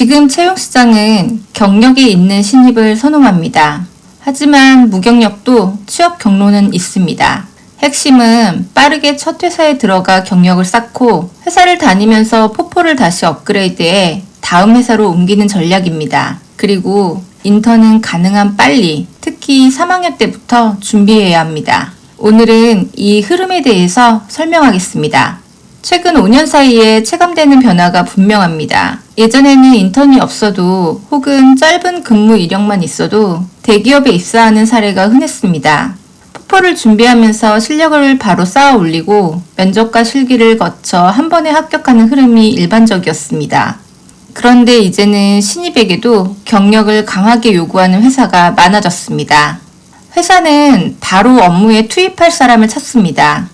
지금 채용시장은 경력이 있는 신입을 선호합니다. 하지만 무경력도 취업 경로는 있습니다. 핵심은 빠르게 첫 회사에 들어가 경력을 쌓고 회사를 다니면서 포포를 다시 업그레이드해 다음 회사로 옮기는 전략입니다. 그리고 인턴은 가능한 빨리, 특히 3학년 때부터 준비해야 합니다. 오늘은 이 흐름에 대해서 설명하겠습니다. 최근 5년 사이에 체감되는 변화가 분명합니다. 예전에는 인턴이 없어도 혹은 짧은 근무 이력만 있어도 대기업에 입사하는 사례가 흔했습니다. 포포를 준비하면서 실력을 바로 쌓아 올리고 면접과 실기를 거쳐 한 번에 합격하는 흐름이 일반적이었습니다. 그런데 이제는 신입에게도 경력을 강하게 요구하는 회사가 많아졌습니다. 회사는 바로 업무에 투입할 사람을 찾습니다.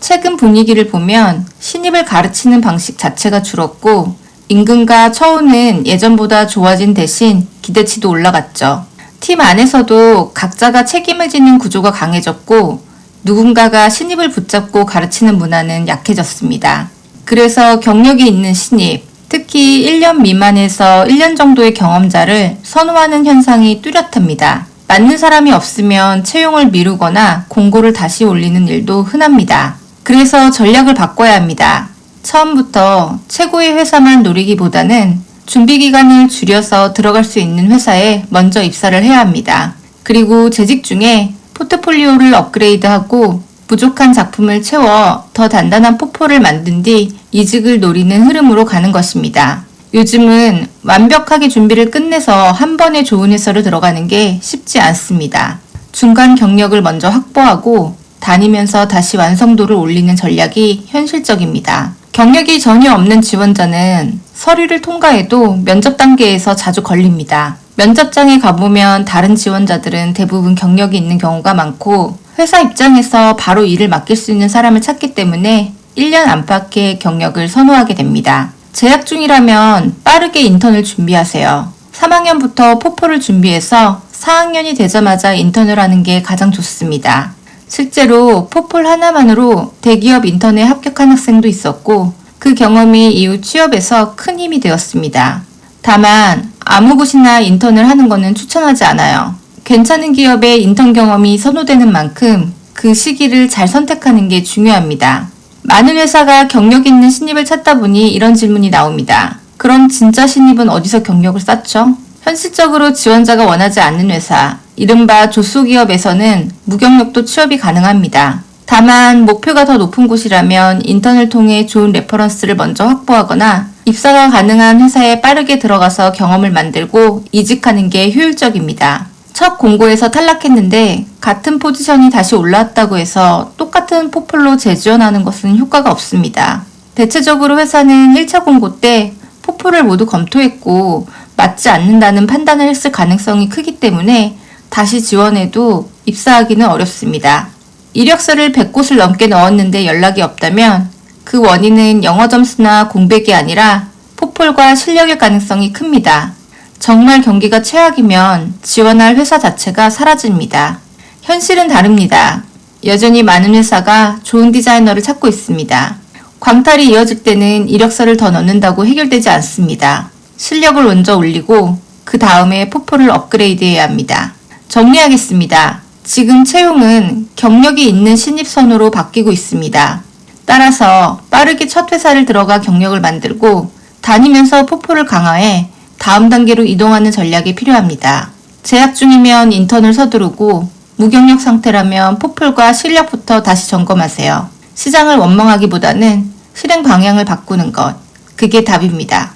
최근 분위기를 보면 신입을 가르치는 방식 자체가 줄었고 임금과 처우는 예전보다 좋아진 대신 기대치도 올라갔죠. 팀 안에서도 각자가 책임을 지는 구조가 강해졌고 누군가가 신입을 붙잡고 가르치는 문화는 약해졌습니다. 그래서 경력이 있는 신입, 특히 1년 미만에서 1년 정도의 경험자를 선호하는 현상이 뚜렷합니다. 맞는 사람이 없으면 채용을 미루거나 공고를 다시 올리는 일도 흔합니다. 그래서 전략을 바꿔야 합니다. 처음부터 최고의 회사만 노리기보다는 준비 기간을 줄여서 들어갈 수 있는 회사에 먼저 입사를 해야 합니다. 그리고 재직 중에 포트폴리오를 업그레이드하고 부족한 작품을 채워 더 단단한 포포를 만든 뒤 이직을 노리는 흐름으로 가는 것입니다. 요즘은 완벽하게 준비를 끝내서 한 번에 좋은 회사로 들어가는 게 쉽지 않습니다. 중간 경력을 먼저 확보하고 다니면서 다시 완성도를 올리는 전략이 현실적입니다. 경력이 전혀 없는 지원자는 서류를 통과해도 면접 단계에서 자주 걸립니다. 면접장에 가보면 다른 지원자들은 대부분 경력이 있는 경우가 많고 회사 입장에서 바로 일을 맡길 수 있는 사람을 찾기 때문에 1년 안팎의 경력을 선호하게 됩니다. 재학 중이라면 빠르게 인턴을 준비하세요. 3학년부터 포포를 준비해서 4학년이 되자마자 인턴을 하는 게 가장 좋습니다. 실제로 포폴 하나만으로 대기업 인턴에 합격한 학생도 있었고 그 경험이 이후 취업에서 큰 힘이 되었습니다. 다만 아무 곳이나 인턴을 하는 것은 추천하지 않아요. 괜찮은 기업의 인턴 경험이 선호되는 만큼 그 시기를 잘 선택하는 게 중요합니다. 많은 회사가 경력 있는 신입을 찾다 보니 이런 질문이 나옵니다. 그럼 진짜 신입은 어디서 경력을 쌓죠? 현실적으로 지원자가 원하지 않는 회사, 이른바 조소기업에서는 무경력도 취업이 가능합니다. 다만 목표가 더 높은 곳이라면 인턴을 통해 좋은 레퍼런스를 먼저 확보하거나 입사가 가능한 회사에 빠르게 들어가서 경험을 만들고 이직하는 게 효율적입니다. 첫 공고에서 탈락했는데 같은 포지션이 다시 올라왔다고 해서 똑같은 포폴로 재지원하는 것은 효과가 없습니다. 대체적으로 회사는 1차 공고 때 포폴을 모두 검토했고 맞지 않는다는 판단을 했을 가능성이 크기 때문에 다시 지원해도 입사하기는 어렵습니다. 이력서를 100곳을 넘게 넣었는데 연락이 없다면 그 원인은 영어 점수나 공백이 아니라 포폴과 실력일 가능성이 큽니다. 정말 경기가 최악이면 지원할 회사 자체가 사라집니다. 현실은 다릅니다. 여전히 많은 회사가 좋은 디자이너를 찾고 있습니다. 광탈이 이어질 때는 이력서를 더 넣는다고 해결되지 않습니다. 실력을 먼저 올리고 그 다음에 포포를 업그레이드해야 합니다. 정리하겠습니다. 지금 채용은 경력이 있는 신입선으로 바뀌고 있습니다. 따라서 빠르게 첫 회사를 들어가 경력을 만들고 다니면서 포포를 강화해 다음 단계로 이동하는 전략이 필요합니다. 재학 중이면 인턴을 서두르고 무경력 상태라면 포폴과 실력부터 다시 점검하세요. 시장을 원망하기보다는 실행 방향을 바꾸는 것. 그게 답입니다.